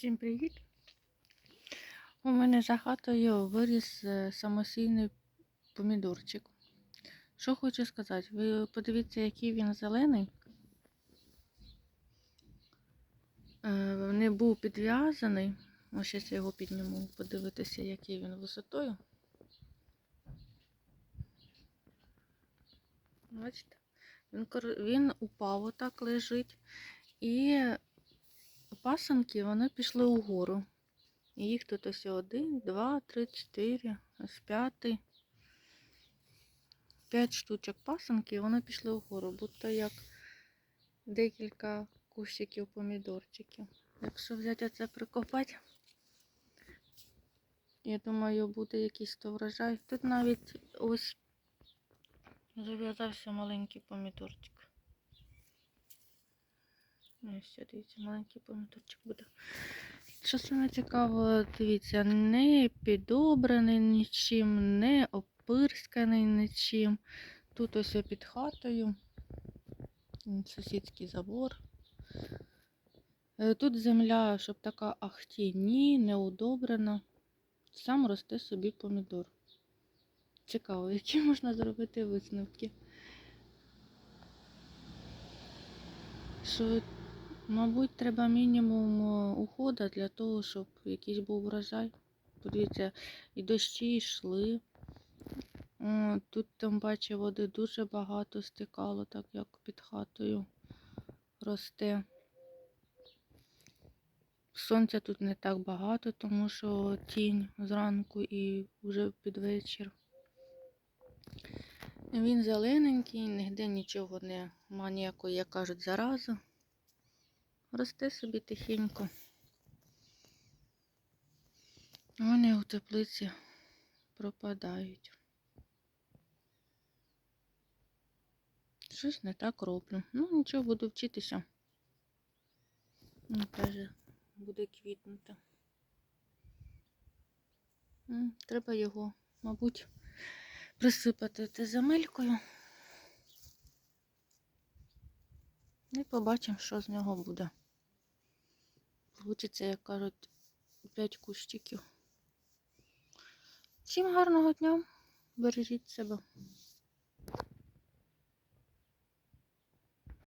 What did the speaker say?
Всім привіт! У мене за хатою виріс е, самосійний помідорчик. Що хочу сказати, ви подивіться, який він зелений. Е, Не був підв'язаний. Ось зараз я його підніму, подивитися, який він висотою. Бачите? Він, він упав, отак лежить. І пасанки вони пішли угору. І їх тут ось один, два, три, чотири, ось п'ятий. П'ять штучок пасанки, і вони пішли вгору, будто як декілька кущиків помідорчиків. Якщо взяти це прикопати, я думаю, буде якийсь то врожай. Тут навіть ось зав'язався маленький помідорчик. Ось, дивіться, маленький помідорчик буде. Що саме цікаво, дивіться, не підобраний нічим, не опирсканий нічим. Тут ось під хатою сусідський забор. Е, Тут земля, щоб така ахті, ні, не удобрена. Сам росте собі помідор. Цікаво, які можна зробити висновки. Що Мабуть, треба мінімум е, уходу для того, щоб якийсь був врожай. Подивіться, і дощі йшли. Тут там бачу, води дуже багато стикало, так як під хатою росте. Сонця тут не так багато, тому що тінь зранку і вже під вечір. Він зелененький, ніде нічого нема ніякої, як кажуть, зарази. Росте собі тихенько. Вони у теплиці пропадають. Щось не так роблю. Ну, нічого, буду вчитися. Ну, каже, буде квітнути. Треба його, мабуть, присипати земелькою. І побачимо, що з нього буде. Получиться, як кажуть, 5 кущиків. Всім гарного дня. Бережіть себе.